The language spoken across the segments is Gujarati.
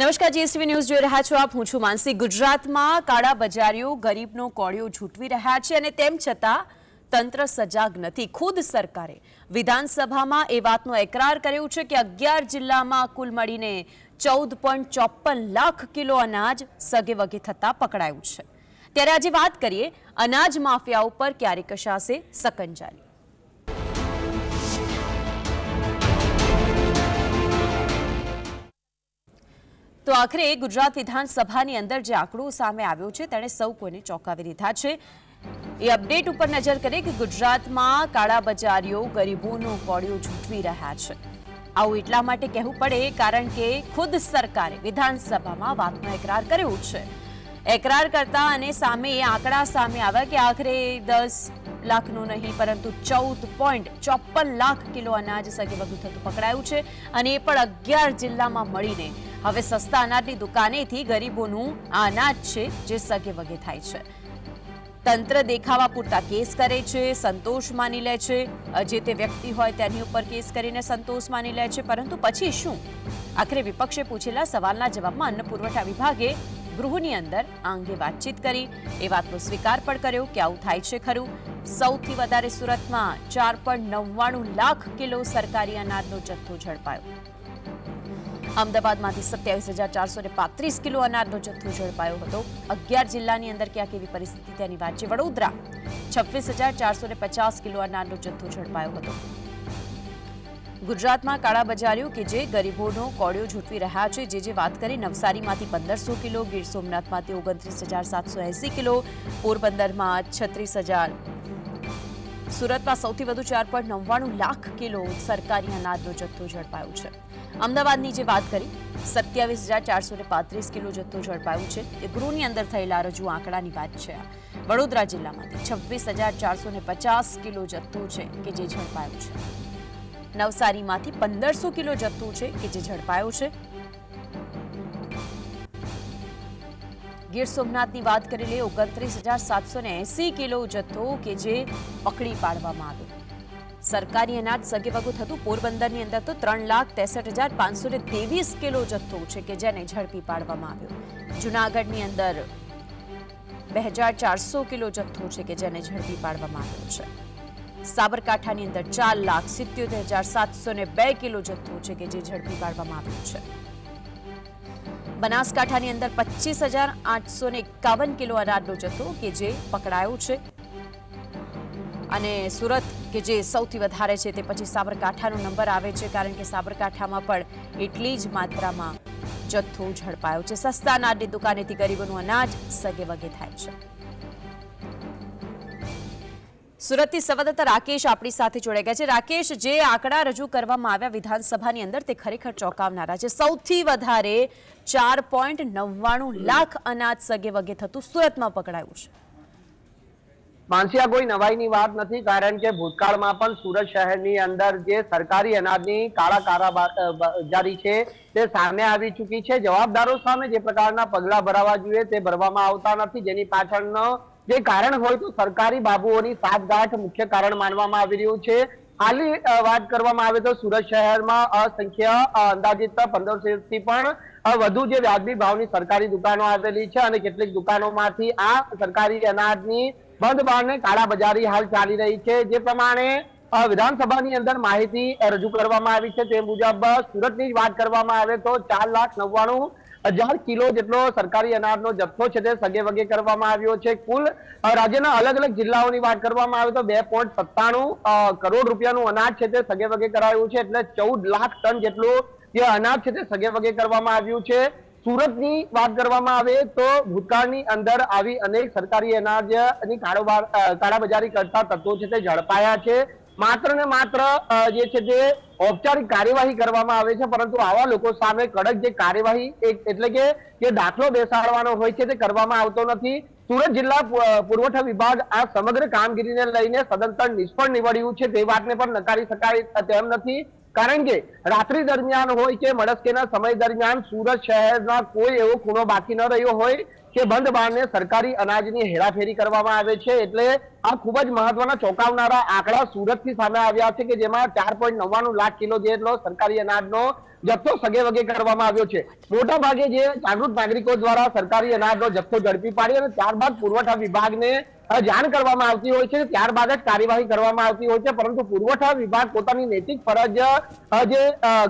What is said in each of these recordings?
નમસ્કાર, જીએસટીવી ન્યૂઝ જોઈ રહ્યા છો આપ. હું છું માનસી. ગુજરાતમાં કાળા બજારીઓ ગરીબનો કોળિયો ઝૂંટવી રહ્યા છે અને તેમ છતાં તંત્ર સજાગ નથી. ખુદ સરકારે વિધાનસભામાં એ વાતનો એકરાર કર્યો છે કે અગિયાર જિલ્લામાં કુલ મળીને ચૌદ પોઈન્ટ ચોપન લાખ કિલો અનાજ સગે વગે થતાં પકડાયું છે. ત્યારે આજે વાત કરીએ અનાજ માફિયા ઉપર. ક્યારે કશાશે સકંજાની તો આખરે ગુજરાત વિધાનસભાની અંદર જે આંકડો સામે આવ્યો છે, તેણે સૌ કોઈને ચોંકાવી દીધા છે. એ અપડેટ ઉપર નજર કરીએ કે ગુજરાતમાં કાળા બજારીઓ ગરીબોનો કોળિયો ઝૂંટવી રહ્યા છે. આવું એટલા માટે કહેવું પડે કારણ કે ખુદ સરકારે વિધાનસભામાં વાતનો એકરાર કર્યો છે. એકરાર કરતા અને સામે એ આંકડા સામે આવ્યા કે આખરે દસ લાખનું નહીં, પરંતુ ચૌદ પોઈન્ટ ચોપન લાખ કિલો અનાજ સગે વધુ થતું પકડાયું છે અને એ પણ અગિયાર જિલ્લામાં મળીને હવે સસ્તા અનાજની દુકાનેથી ગરીબોનું આ અનાજ છે, જે સગે વગે થાય છે. તંત્ર દેખાવા પૂરતા કેસ કરે છે, સંતોષ માની લે છે. જે તે વ્યક્તિ હોય તેની ઉપર કેસ કરીને સંતોષ માની લે છે. પરંતુ પછી શું? આખરે વિપક્ષે પૂછેલા સવાલના જવાબમાં અન્ન પુરવઠા વિભાગે ગૃહની અંદર આ અંગે વાતચીત કરી. એ વાતનો સ્વીકાર પણ કર્યો કે આવું થાય છે ખરું. સૌથી વધારે સુરતમાં ચાર પોઈન્ટ નવ્વાણું લાખ કિલો સરકારી અનાજનો જથ્થો ઝડપાયો. અમદાવાદમાંથી સત્યાવીસ હજાર ચારસો ને પાંત્રીસ કિલો અનાજનો જથ્થો ઝડપાયો હતો. અગિયાર જિલ્લાની અંદર ક્યાં કેવી પરિસ્થિતિ તેની વાત છે વડોદરા. છવ્વીસ હજાર ચારસો ને પચાસ કિલો અનાજનો જથ્થો ઝડપાયો હતો. ગુજરાતમાં કાળા બજાર્યો કે જે ગરીબોનો કોળિયો ઝૂંટવી રહ્યા છે, જે જે વાત કરી, નવસારીમાંથી પંદરસો કિલો, ગીર સોમનાથમાંથી ઓગણત્રીસ હજાર સાતસો એંસી કિલો, પોરબંદરમાં છત્રીસ હજાર. સુરતમાં સૌથી વધુ ચાર પોઈન્ટ નવ્વાણું લાખ કિલો સરકારી અનાજનો જથ્થો ઝડપાયો છે. અમદાવાદની જે વાત કરી, સત્યાવીસ હજાર ચારસો ને પાંત્રીસ કિલો જથ્થો ઝડપાયો છે. એ ગૃહની અંદર થયેલા રજૂ આંકડાની વાત છે વડોદરા જિલ્લામાંથી છવ્વીસ હજાર ચારસો ને પચાસ કિલો જથ્થો છે કે જે ઝડપાયો છે. નવસારીમાંથી પંદરસો કિલો જથ્થો છે કે જે ઝડપાયો છે. ગીર સોમનાથની વાત કરી લઈએ, ઓગણત્રીસ હજાર સાતસો ને એસી કિલો જથ્થો કે જે પકડી પાડવામાં આવ્યો. સરકારી અનાજ સગે વગુ થતું પોરબંદરની અંદર તો ત્રણ લાખ ત્રેસઠ હજાર પાંચસો ને ત્રેવીસ કિલો જથ્થો છે કે જેને ઝડપી પાડવામાં આવ્યો. જુનાગઢની અંદર બે હજાર ચારસો કિલો જથ્થો છે કે જેને ઝડપી પાડવામાં આવ્યો છે. સાબરકાંઠાની અંદર ચાર લાખ સિત્યોતેર હજાર સાતસો ને બે કિલો જથ્થો છે કે જે ઝડપી પાડવામાં આવ્યો છે. બનાસકાંઠાની અંદર પચીસ હજાર આઠસો ને એકાવન કિલો અનાજનો જથ્થો કે જે પકડાયો છે. અને સુરત કે જે સૌથી વધારે છે તે પછી સાબરકાંઠાનો નંબર આવે છે કારણ કે સાબરકાંઠામાં પણ એટલી જ માત્રામાં જથ્થો ઝડપાયો છે. સસ્તા અનાજની દુકાનેથી ગરીબોનું અનાજ સગે વગે થાય છે. સુરતથી સંવાદદાતા રાકેશ આપણી સાથે જોડાઈ ગયા છે. રાકેશ, જે આંકડા રજૂ કરવામાં આવ્યા વિધાનસભાની અંદર તે ખરેખર ચોંકાવનારા છે. સૌથી વધારે ચાર પોઈન્ટ નવ્વાણું લાખ અનાજ સગે વગે થતું સુરતમાં પકડાયું છે. માનસી આ કોઈ નવાઈની વાત નથી, કારણ કે ભૂતકાળમાં પણ સુરત શહેરની અંદર જે સરકારી અનાજની કાળા જારી છે, તે સામે આવી ચૂકી છે. જવાબદારો સામે જે પ્રકારના પગલા ભરાવા જોઈએ તે ભરવામાં આવતા નથી. જેની પાછળનો જે કારણ હોય તો સરકારી બાબુઓની સાતગાંઠ મુખ્ય કારણ માનવામાં આવી રહ્યું છે. હાલની વાત કરવામાં આવે તો સુરત શહેરમાં અસંખ્ય અંદાજિત પંદરસો થી પણ વધુ જે વ્યાજબી ભાવની સરકારી દુકાનો આવેલી છે અને કેટલીક દુકાનોમાંથી આ સરકારી અનાજની બંધ બારને કાળાબજારી હાલ ચાલી રહી છે. જે પ્રમાણે વિધાનસભાની અંદર માહિતી રજૂ કરવામાં આવી છે. તે મુજબ, સુરતની જ વાત કરવામાં આવે તો ચાર લાખ નવ્વાણું હજાર કિલો જેટલો સરકારી અનાજનો જથ્થો છે તે સગે વગે કરવામાં આવ્યો છે. કુલ રાજ્યના અલગ અલગ જિલ્લાઓની વાત કરવામાં આવે તો બે પોઈન્ટ સત્તાણું કરોડ રૂપિયાનું અનાજ છે તે સગે વગે કરાયું છે. એટલે ચૌદ લાખ ટન જેટલું જે અનાજ છે તે સગે વગે કરવામાં આવ્યું છે. સુરતની વાત કરવામાં આવે તો ભૂતકાળની અંદર આવી અનેક સરકારી અનાજની કારોબાર કાળાબજારી કરતા તત્વો છે તે ઝડપાયા છે. માત્ર ને માત્ર જે છે તે ઔપચારિક કાર્યવાહી કરવામાં આવે છે, પરંતુ આવા લોકો સામે કડક જે કાર્યવાહી એટલે કે જે દાખલો બેસાડવાનો હોય છે તે કરવામાં આવતો નથી. સુરત જિલ્લા પુરવઠા વિભાગ આ સમગ્ર કામગીરીને લઈને સદંતર નિષ્ફળ નીવડ્યું છે. તે વાતને પણ નકારી શકાય તેમ નથી. કારણ કે રાત્રિ દરમિયાન હોય કે મળસ્કેના સમય દરમિયાન સુરત શહેરના કોઈ એવો ખૂણો બાકી ન રહ્યો હોય કે બંધ બારને સરકારી અનાજની હેરાફેરી કરવામાં આવે છે. એટલે આ ખૂબ જ મહત્વના ચોંકાવનારા આંકડા સુરતથી સામે આવ્યા છે કે જેમાં ચાર પોઈન્ટ નવ્વાણું લાખ કિલો જેટલો સરકારી અનાજનો જથ્થો સગે વગે કરવામાં આવ્યો છે. મોટા ભાગે જે જાગૃત નાગરિકો દ્વારા સરકારી અનાજનો જથ્થો ઝડપી પાડી અને ત્યારબાદ પુરવઠા વિભાગને જાણ કરવામાં આવતી હોય છે ત્યારબાદ જ કાર્યવાહી કરવામાં આવતી હોય છે, પરંતુ પુરવઠા વિભાગ પોતાની નૈતિક ફરજ જે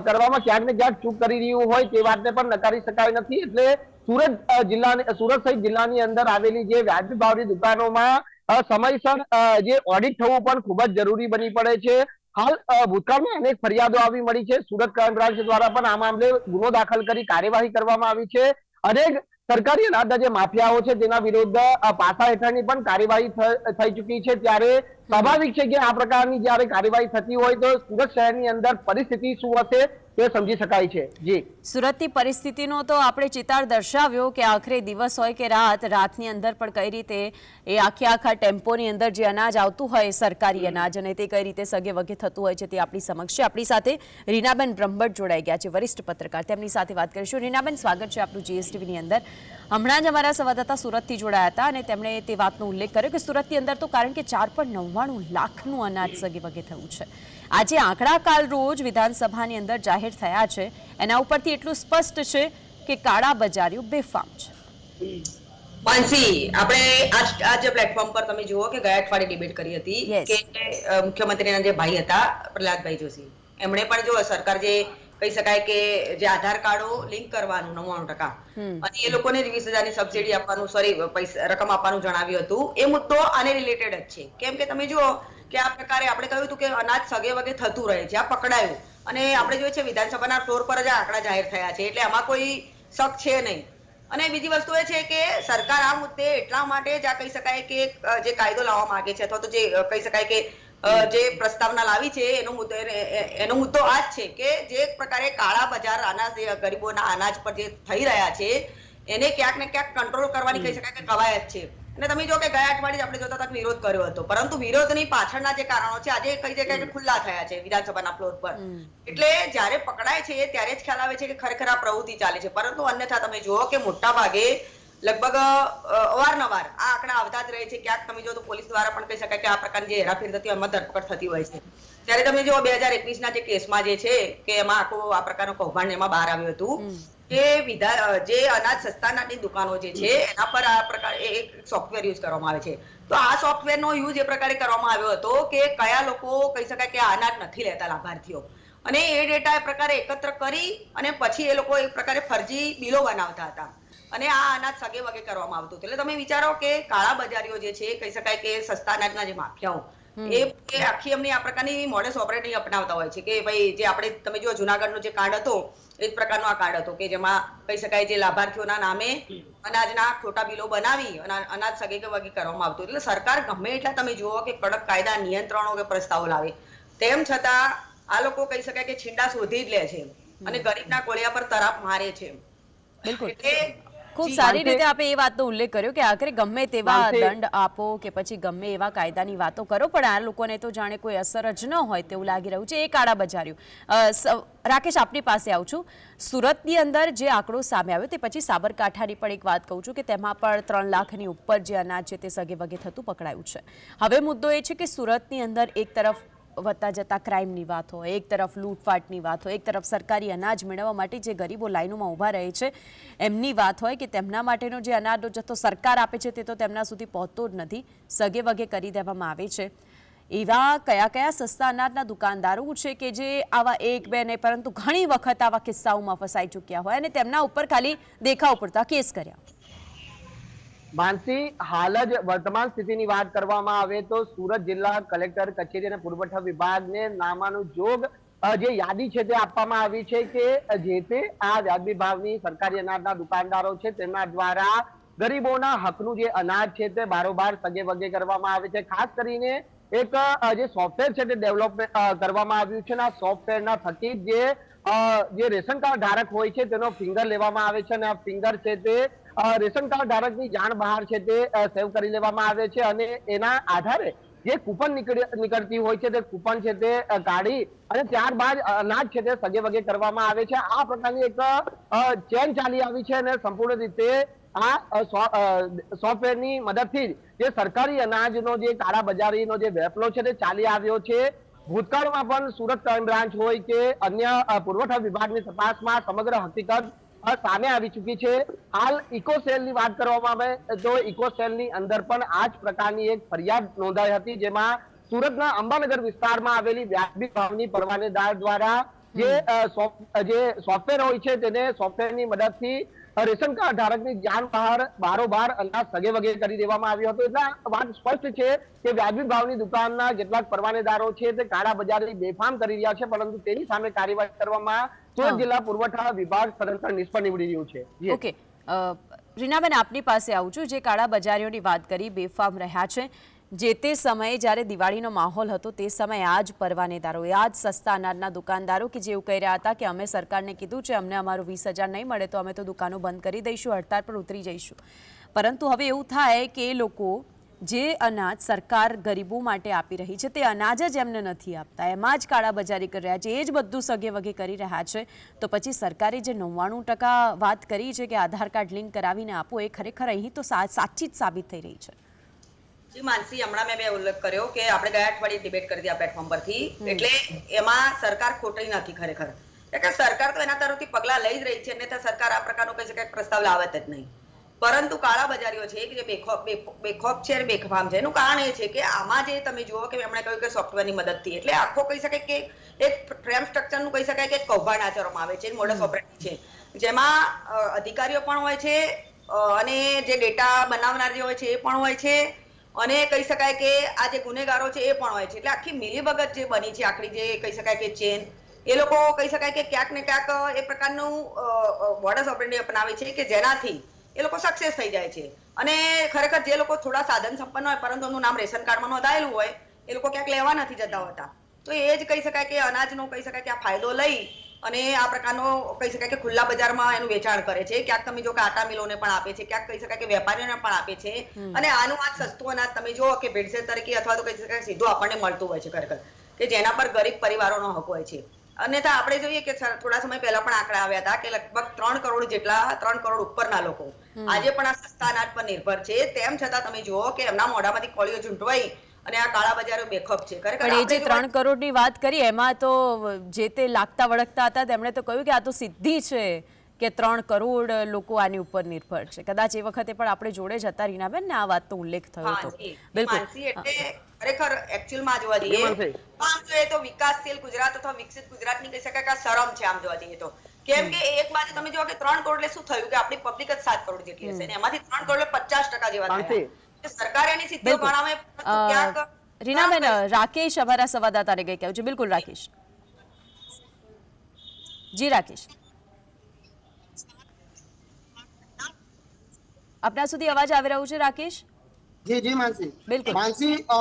કરવામાં ક્યાંક ને ક્યાંક ચૂક કરી રહ્યું હોય તે વાતને પણ નકારી શકાય નથી. એટલે સુરત જિલ્લાની, સુરત સહિત જિલ્લાની અંદર આવેલી જે વ્યાજબી ભાવની દુકાનોમાં સમયસર જે ઓડિટ થવું પણ ખૂબ જ જરૂરી બની પડે છે. હાલ ભૂતકાળમાં અનેક ફરિયાદો આવી મળી છે. સુરત ક્રાઇમ બ્રાન્ચ દ્વારા પણ આ મામલે ગુનો દાખલ કરી કાર્યવાહી કરવામાં આવી છે. અનેક સરકારી અનાજના જે માફિયાઓ છે, તેના વિરુદ્ધ પાસા હેઠળની પણ કાર્યવાહી થઈ ચૂકી છે. ત્યારે સ્વાભાવિક છે કે આ પ્રકારની જ્યારે કાર્યવાહી થતી હોય તો સુરત શહેરની અંદર પરિસ્થિતિ શું હશે તે સમજી શકાય છે. જી. સુરતની પરિસ્થિતિનો તો આપણે ચિતાર દર્શાવ્યો કે આખરે દિવસ હોય કે રાત રાતની અંદર પણ કઈ રીતે એ આખે આખા ટેમ્પોની અંદર જે અનાજ આવતું હોય સરકારી અનાજ અને તે કઈ રીતે સગે વગે થતું હોય છે તે આપણી સમક્ષ છે. આપણી સાથે રીનાબેન બ્રહ્મભટ્ટ જોડાઈ ગયા છે વરિષ્ઠ પત્રકાર. તેમની સાથે વાત કરીશું. રીનાબેન સ્વાગત છે આપણું જીએસટીવીની અંદર. હમણાં જ અમારા સંવાદદાતા સુરતથી જોડાયા હતા અને તેમણે તે વાતનો ઉલ્લેખ કર્યો કે સુરતની અંદર તો કારણ કે ચાર પણ નવ્વાણું લાખનું અનાજ સગે વગે થયું છે. આજે આંકડા કાલ રોજ વિધાનસભાની અંદર જાહેર થયા છે. એના ઉપરથી એટલું સ્પષ્ટ છે કે કાળા બજારીઓ બેફામ છે. માનસી આપણે આજ આજ પ્લેટફોર્મ પર તમે જુઓ કે ગયા અઠવાડિયે ડિબેટ કરી હતી કે મુખ્યમંત્રીના જે ભાઈ હતા પ્રહલાદભાઈ જોશી. એમણે પણ જો સરકાર જે કહી શકાય કે જે આધાર કાર્ડો લિંક કરવાનું નવ્વાણું ટકા. અને એ લોકોને વીસ હજારની સબસિડી આપવાનું સોરી રકમ આપવાનું જણાવ્યું હતું. એ મુદ્દો આને રિલેટેડ જ છે. કેમ કે તમે જુઓ કે આ પ્રકારે આપણે કહ્યું હતું કે અનાજ સગે વગે થતું રહે છે આ પકડાયું. અને આપણે જોઈએ છે વિધાનસભાના ફ્લોર પર જ આ આંકડા જાહેર થયા છે એટલે આમાં કોઈ શક છે નહીં. અને બીજી વસ્તુ એ છે કે સરકાર આ મુદ્દે એટલા માટે જ આ કહી શકાય કે જે કાયદો લાવવા માંગે છે અથવા તો જે કહી શકાય કે જે પ્રસ્તાવના લાવી છે એનો મુદ્દો એનો મુદ્દો આ જ છે કે જે પ્રકારે કાળા બજાર અનાજ ગરીબોના અનાજ પર જે થઈ રહ્યા છે એને ક્યાંક ને ક્યાંક કંટ્રોલ કરવાની કહી શકાય કે કવાયત છે. અને તમે જો કે ગયા અઠવાડિયે આપણે જોતા હતા વિરોધ કર્યો હતો. પરંતુ વિરોધની પાછળના જે કારણો છે આજે કહી શકાય કે ખુલ્લા થયા છે વિધાનસભાના ફ્લોર પર. એટલે જ્યારે પકડાય છે ત્યારે જ ખ્યાલ આવે છે કે ખરેખર આ પ્રવૃત્તિ ચાલે છે. પરંતુ અન્યથા તમે જુઓ કે મોટા ભાગે લગભગ અવારનવાર આ આંકડા આવતા જ રહે છે. ક્યાંક તમે જો તો પોલીસ દ્વારા પણ કહી શકાય કે આ પ્રકારની જે હેરાફેરી થતી હોય એમાં ધરપકડ થતી હોય છે. ત્યારે તમે જો બે હજાર એકવીસના જે કેસમાં જે છે કે એમાં આખો આ પ્રકારનો કૌભાંડ એમાં બહાર આવ્યું હતું કે વિધા જે અનાજ સસ્તા અનાજની દુકાનો જે છે એના પર આ પ્રકાર એક સોફ્ટવેર યુઝ કરવામાં આવે છે. તો આ સોફ્ટવેરનો યુઝ એ પ્રકારે કરવામાં આવ્યો હતો કે કયા લોકો કહી શકાય કે અનાજ નથી લેતા લાભાર્થીઓ. અને એ ડેટા એ પ્રકારે એકત્ર કરી અને પછી એ લોકો એક પ્રકારે ફરજી બિલો બનાવતા હતા. અને આ અનાજ સગે વગે કરવામાં આવતું હતું. એટલે તમે વિચારો કે કાળા બજારીઓ જે છે કહી શકાય કે સસ્તા અનાજના જે માફિયાઓ એ આખી એમની આ પ્રકારની મોડેસ ઓપરેટિંગ અપનાવતા હોય છે કે ભાઈ જે આપણે તમે જો જુનાગઢનો જે કાર્ડ હતો એ જ પ્રકારનો આ કાર્ડ હતો કે જેમાં કહી શકાય જે લાભાર્થીઓના નામે અનાજના ખોટા બિલો બનાવી અને અનાજ સગે કે વગે કરવામાં આવતું. એટલે સરકાર ગમે એટલા તમે જુઓ કે કડક કાયદા નિયંત્રણો કે પ્રસ્તાવો લાવે. તેમ છતાં આ લોકો કહી શકાય કે છીંડા શોધી જ લે છે. અને ગરીબના કોળિયા પર તરાપ મારે છે. એટલે ખૂબ સારી રીતે આપે એ વાતનો ઉલ્લેખ કર્યો કે આખરે ગમે તેવા દંડ આપો કે પછી ગમે એવા કાયદાની વાતો કરો પણ આ લોકોને તો જાણે કોઈ અસર જ ન હોય તેવું લાગી રહ્યું છે એ કાળા બજાર્યું. રાકેશ આપની પાસે આવું છું. સુરતની અંદર જે આંકડો સામે આવ્યો તે પછી સાબરકાંઠાની પણ એક વાત કહું છું કે તેમાં પણ ત્રણ લાખની ઉપર જે અનાજ છે તે સગે વગે થતું પકડાયું છે. હવે મુદ્દો એ છે કે સુરતની અંદર એક તરફ વધતા જતા ક્રાઇમની વાત હોય, એક તરફ લૂંટફાટની વાત હોય, એક તરફ સરકારી અનાજ મેળવવા માટે જે ગરીબો લાઈનોમાં ઊભા રહે છે, એમની વાત હોય કે તેમના માટેનો જે અનાજનો જથ્થો સરકાર આપે છે તે તો તેમના સુધી પહોંચતો જ નથી, સગે વગે કરી દેવામાં આવે છે. એવા કયા કયા સસ્તા અનાજના દુકાનદારો છે કે જે આવા એક, બે નહીં, પરંતુ ઘણી વખત આવા કિસ્સાઓમાં ફસાઈ ચૂક્યા હોય અને તેમના ઉપર ખાલી દેખાવ પૂરતા કેસ કર્યા? માનસી, હાલ જ વર્તમાન સ્થિતિની વાત કરવામાં આવે તો સુરત જિલ્લા કલેક્ટર કચેરી અને પુરવઠા વિભાગને નામાનું જોગ જે યાદી છે તે આપવામાં આવી છે કે જે તે આ વ્યાજબી ભાવની સરકારી અનાજના દુકાનદારો છે તેમના દ્વારા ગરીબોના હકનું જે અનાજ છે તે બારોબાર સગે વગે કરવામાં આવે છે. ખાસ કરીને એક જે સોફ્ટવેર છે તે ડેવલપ કરવામાં આવ્યું છે અને આ સોફ્ટવેરના થકી જ જે રેશન કાર્ડ ધારક હોય છે તેનો ફિંગર લેવામાં આવે છે અને આ ફિંગર છે તે રેશન કાર્ડ ધારકની જાણ બહાર છે તે સેવ કરી લેવામાં આવે છે અને એના આધારે જે કૂપન નીકળતી હોય છે તે કૂપન છે તે કાઢી અને ત્યારબાદ અનાજ છે તે સગે વગે કરવામાં આવે છે. આ પ્રકારની એક ચેન ચાલી આવી છે અને સંપૂર્ણ રીતે આ સોફ્ટવેરની મદદથી જ સરકારી અનાજનો જે કાળા બજારીનો જે વેપલો છે તે ચાલી આવ્યો છે. ભૂતકાળમાં પણ સુરત ક્રાઇમ બ્રાન્ચ હોય કે અન્ય પુરવઠા વિભાગની તપાસમાં સમગ્ર હકીકત સામે આવી ચૂકી છે. હાલ ઇકોસેલની વાત કરવામાં આવે તો ઇકોસેલની અંદર પણ આ જ પ્રકારની એક ફરિયાદ નોંધાઈ હતી જેમાં સુરતના અંબાનગર વિસ્તારમાં આવેલી વ્યાજબી ભાવની પરવાનેદાર દ્વારા જે સોફ્ટવેર હોય છે તેને સોફ્ટવેરની મદદથી અ, રેશન કાર્ડ ધારકની જાન બહાર બારોબાર અનાજ સગે વગે કરી દેવામાં આવ્યો હતો. એટલે વાત સ્પષ્ટ છે કે વ્યાજબી ભાવની દુકાનના કેટલાક પરવાનેદારો છે તે કાળા બજારી બેફામ કરી રહ્યા છે પરંતુ તેની સામે કાર્યવાહી કરવામાં. સુરત જિલ્લા પુરવઠા વિભાગ સદંતર નિષ્ફળ નીવડી રહ્યું છે. ઓકે. રીનાબેન આપની પાસે આવું છું જે કાળા બજારીઓની વાત કરી બેફામ રહ્યા છે. જે તે સમયે જ્યારે દિવાળીનો માહોલ હતો, તે સમયે આ જ પરવાનેદારો આ જ સસ્તા અનાજના દુકાનદારો કે જે એવું કહી રહ્યા હતા કે અમે સરકારને કીધું છે, અમને અમારું વીસ હજાર નહીં મળે તો અમે તો દુકાનો બંધ કરી દઈશું, હડતાળ પર ઉતરી જઈશું. પરંતુ હવે એવું થાય કે એ લોકો જે અનાજ સરકાર ગરીબો માટે આપી રહી છે, તે અનાજ જ એમને નથી આપતા. એમાં જ કાળાબજારી કરી રહ્યા છે, એ જ બધું સગે વગે કરી રહ્યા છે. તો પછી સરકારે જે નવ્વાણું ટકા વાત કરી છે કે આધાર કાર્ડ લિંક કરાવીને આપો, એ ખરેખર અહીં તો સાચી જ સાબિત થઈ રહી છે. જી માનસી હમણાં મેં બે ઉલ્લેખ કર્યો કે આપણે ગયા અઠવાડિયે ડિબેટ કરી હતી આ પ્લેટફોર્મ પરથી. એટલે એમાં સરકાર ખોટી નથી ખરેખર. એટલે કે સરકાર તો એના તરફથી પગલા લઈ જ રહી છે અન્યથા સરકાર આ પ્રકારનો કહી શકાય પ્રસ્તાવ લાવત જ નહીં. પરંતુ કાળા બજારીઓ છે કે જે બેખોફ બેખોફ છે બેખફામ છે એનું કારણ એ છે કે આમાં જે તમે જુઓ કે એમણે કહ્યું કે સોફ્ટવેરની મદદથી. એટલે આખો કહી શકાય કે એક ફ્રેમ સ્ટ્રક્ચરનું કહી શકાય કે કૌભાંડ આચરવામાં આવે છે મોડસ ઓપરેટિંગ છે. જેમાં અધિકારીઓ પણ હોય છે અને જે ડેટા બનાવનાર જે હોય છે એ પણ હોય છે અને કહી શકાય કે આ જે ગુનેગારો છે એ પણ હોય છે. એટલે આખી મિલીભગત જે બની છે આખરી જે કહી શકાય કે ચેન, એ લોકો કહી શકાય કે ક્યાંક ને ક્યાંક એ પ્રકારનું મોડસ ઓપરેન્ડી અપનાવે છે કે જેનાથી એ લોકો સક્સેસ થઈ જાય છે. અને ખરેખર જે લોકો થોડા સાધન સંપન્ન હોય, પરંતુ એમનું નામ રેશન કાર્ડમાં નોંધાયેલું હોય, એ લોકો ક્યાંક લેવા નથી જતા હોતા. તો એ જ કહી શકાય કે અનાજનો, કહી શકાય કે આ ફાયદો લઈ અને આ પ્રકારનો કહી શકાય કે ખુલ્લા બજારમાં એનું વેચાણ કરે છે. ક્યાંક તમે જો કે આટા મિલોને પણ આપે છે ક્યાંક કહી શકાય કે વેપારીઓને પણ આપે છે. અને આનું આ સસ્તું અનાજ તમે જુઓ કે ભેળસેળ તરીકે અથવા તો કહી શકાય સીધું આપણને મળતું હોય છે ખરેખર કે જેના પર ગરીબ પરિવારોનો હક હોય છે. અન્યથા આપણે જોઈએ કે થોડા સમય પહેલા પણ આંકડા આવ્યા હતા કે લગભગ ત્રણ કરોડ જેટલા ત્રણ કરોડ ઉપરના લોકો આજે પણ આ સસ્તા અનાજ પર નિર્ભર છે. તેમ છતાં તમે જુઓ કે એમના મોઢામાંથી કોળીઓ ઝૂંટવાઈ અને આ કાળા બજારો બેખપ છે. ખરેખર પણ એ જે ત્રણ કરોડની વાત કરી એમાં તો જે તે લાગતા વળગતા હતા તેમણે તો કહ્યું કે આ તો સિદ્ધિ છે કે ત્રણ કરોડ લોકો આની ઉપર નિર્ભર છે. કદાચ એ વખતે પણ આપણે જોડે જ હતા રીનાબેન ને આ વાતનો ઉલ્લેખ થયો હતો બિલકુલ. એટલે ખરેખર એકચ્યુઅલમાં માં જોવા જઈએ આમ જોઈએ તો વિકાસશીલ ગુજરાત અથવા વિકસિત ગુજરાતની કહી શકાય કે શરમ છે આમ જોવા જઈએ તો. કેમ કે એક બાજુ તમે જોવા કે ત્રણ કરોડ એટલે શું થયું? કે આપણી પબ્લિક જ સાત કરોડ જેટલી હશે. અને એમાંથી ત્રણ કરોડ એટલે પચાસ ટકા જેવા થયા. સરકાર એની સિદ્ધિઓ ગણાવે? ક્યાંક રીનાબેન રાકેશ અમારા સંવાદદાતાને કંઈ કહ્યું છે? બિલકુલ રાકેશ. જી રાકેશ. આપના સુધી અવાજ આવી રહ્યો છે રાકેશ? જી જી માનસી. બિલકુલ. માનસી અ,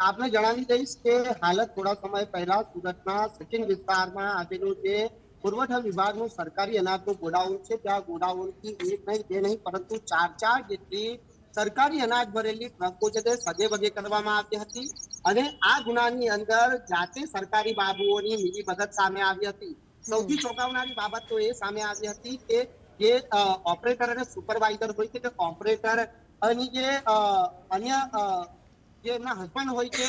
આપને જણાવી દઈશ કે હાલત થોડા સમય પહેલા સુરતના સચિન વિસ્તારમાં આવેલું જે પુરવઠા વિભાગનું સરકારી અનાજનું ગોડાઉન છે ત્યાં ગોડાઉનથી એક નહીં બે નહીં પરંતુ ચાર ચાર જેટલી સરકારી અનાજ ભરેલી ટ્રકો છે તે સગે વગે કરવામાં આવી હતી અને આ ગુનાની અંદર જાતે સરકારી બાબુઓની મિલીભગત સામે આવી હતી. સૌથી ચોંકાવનારી બાબત તો એ સામે આવી હતી કે જે ઓપરેટર અને સુપરવાઇઝર હોય છે, તે ઓપરેટર અને જે અન્ય જે એમના હસબન્ડ હોય છે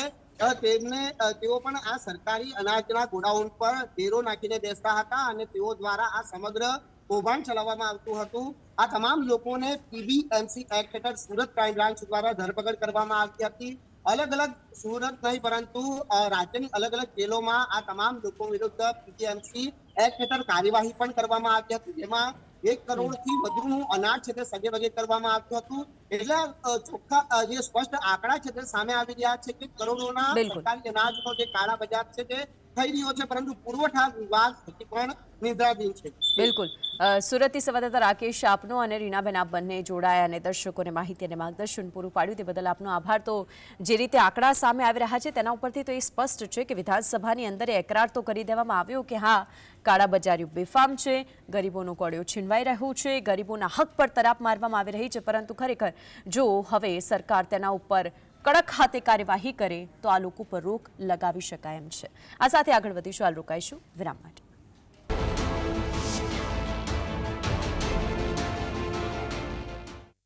તેમને તેઓ પણ આ સરકારી અનાજના ગોડાઉન પર ઢેરો નાખીને બેસતા હતા અને તેઓ દ્વારા આ સમગ્ર કૌભાંડ ચલાવવામાં આવતું હતું. આ તમામ લોકોને પીબીએમસી એક્ટ હેઠળ સુરત ક્રાઇમ બ્રાન્ચ દ્વારા ધરપકડ કરવામાં આવતી હતી. અલગ અલગ સુરત નહીં પરંતુ રાજ્યની અલગ અલગ જેલોમાં આ તમામ લોકો વિરુદ્ધ પીબીએમસી એક્ટ હેઠળ કાર્યવાહી પણ કરવામાં આવી હતી. જેમાં એક કરોડથી વધુનું અનાજ છે તે સગે વગે કરવામાં આવ્યું હતું. એટલે ચોખ્ખા જે સ્પષ્ટ આંકડા છે તે સામે આવી રહ્યા છે કે કરોડોના. સરકારી અનાજનો જે કાળા બજાર છે તે થઈ રહ્યો છે, પરંતુ પુરવઠા વિભાગ હજી પણ નિદ્રાધીન છે. બિલકુલ. સુરતથી સંવાદદાતા રાકેશ આપનો અને રીનાબેન આપ બંને જોડાયા અને દર્શકોને માહિતી અને માર્ગદર્શન પૂરું પાડ્યું તે બદલ આપનો આભાર. તો જે રીતે આંકડા સામે આવી રહ્યા છે, તેના ઉપરથી તો એ સ્પષ્ટ છે કે વિધાનસભાની અંદર એકરાર તો કરી દેવામાં આવ્યો કે હા, કાળા બજારીઓ બેફામ છે, ગરીબોનો કોળિયો છીનવાઈ રહ્યું છે, ગરીબોના હક પર તરાપ મારવામાં આવી રહી છે, પરંતુ ખરેખર જો હવે સરકાર તેના ઉપર કડક હાથે કાર્યવાહી કરે તો આ લોકો પર રોક લગાવી શકાય એમ છે. આ સાથે આગળ વધીશું. હાલ રોકાઈશું. વિરામ માટે.